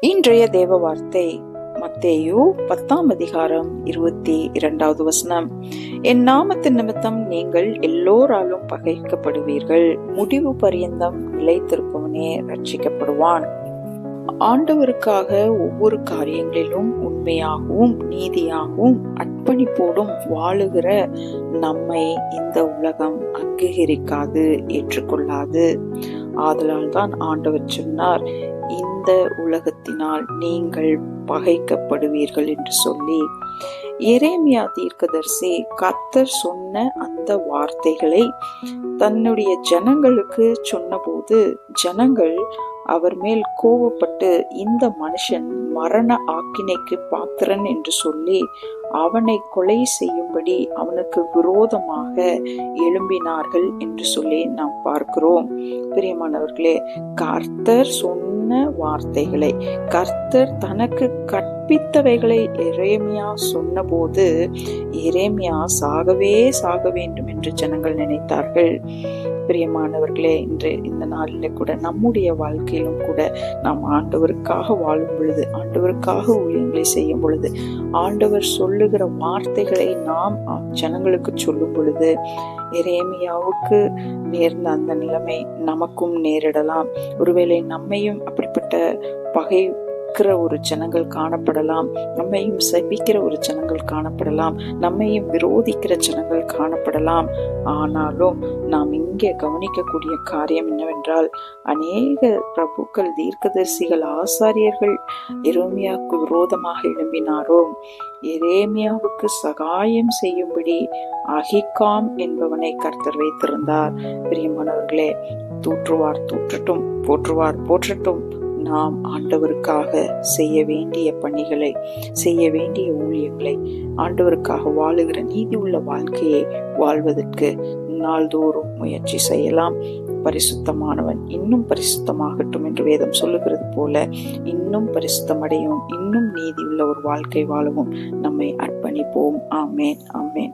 இன்றைய தேவ வார்த்தை மத்தேயு பத்தாம் அதிகாரம் இருபத்தி இரண்டாவது வசனம். என் நாமத்தின் நிமித்தம் நீங்கள் எல்லோராலும் பகைக்கப்படுவீர்கள். முடிவு பரியந்தம் நிலைத்திருப்பவனே ரட்சிக்கப்படுவான் ஆண்டவருக்காக ஒவ்வொரு காரியங்களிலும் உண்மையாகவும் நீதியாகவும் அர்ப்பணிப்போடும் வாழுகிற நம்மை இந்த உலகம் அங்கீகரிக்காது ஏற்றுக்கொள்ளாது. ஆதலால் தான் ஆண்டவர் சொன்னார் இந்த உலகத்தினால் நீங்கள் பகைக்கப்படுவீர்கள் என்று சொல்லி எரேமியா தீர்க்கதர்சி கத்தர் சொன்ன அந்த வார்த்தைகளை தன்னுடைய ஜனங்களுக்கு சொன்னபோது ஜனங்கள் அவர் மேல் கோபப்பட்டு இந்த மனுஷன் மரண ஆக்கினைக்கு பாத்திரன் என்று சொல்லி அவனை கொலை செய்யும்படி அவனுக்கு விரோதமாக எழும்பினார்கள் என்று சொல்லி நாம் பார்க்கிறோம். பிரியமானவர்களே கர்த்தர் சொன்ன வார்த்தைகளை கர்த்தர் தனக்கு கற்பித்தவைகளை இறைமையா சொன்னபோது இறைமையா சாகவே சாக வேண்டும் என்று ஜனங்கள் நினைத்தார்கள். பிரியமானவர்களே இன்று இந்த நாளில் கூட நம்முடைய வாழ்க்கையிலும் கூட நாம் ஆண்டவருக்காக வாழும் பொழுது ஆண்டவருக்காக ஊழியங்களை செய்யும் பொழுது ஆண்டவர் சொல்லுகிற வார்த்தைகளை நாம் ஜனங்களுக்கு சொல்லும் பொழுது எரேமியாவுக்கு நேர்ந்த அந்த நிலைமை நமக்கும் நேரிடலாம். ஒருவேளை நம்மையும் அப்படிப்பட்ட பகை இருக்கிற ஒரு ஜனங்கள் காணப்படலாம். நம்மையும் சபிக்கிற ஒரு ஜனங்கள் காணப்படலாம். நம்மையும் விரோதிக்கிற ஜனங்கள் காணப்படலாம். ஆனாலும் நாம் இங்கே கவனிக்கக்கூடிய காரியம் என்னவென்றால் அநேக பிரபுக்கள் தீர்க்கதரிசிகள் ஆசாரியர்கள் எரோமியாவுக்கு விரோதமாக எழும்பினாரோ? எரேமியாவுக்கு சகாயம் செய்யும்படி அகிகாம் என்பவனை கர்த்தர் வைத்திருந்தார். பிரியமானவர்களே தூற்றுவார் தூற்றட்டும் போற்றுவார் போற்றட்டும். நாம் ஆண்டவருக்காக செய்ய வேண்டிய பணிகளை செய்ய வேண்டிய ஊழியங்களை ஆண்டவருக்காக வாழுகிற நீதி உள்ள வாழ்க்கையை வாழ்வதற்கு நாள்தோறும் முயற்சி செய்யலாம். பரிசுத்தமானவன் இன்னும் பரிசுத்தமாகட்டும் என்று வேதம் சொல்லுகிறது போல இன்னும் பரிசுத்தமடையும் இன்னும் நீதி உள்ள ஒரு வாழ்க்கை வாழவும். நம்மை அர்ப்பணிப்போம். ஆமேன் ஆமேன்.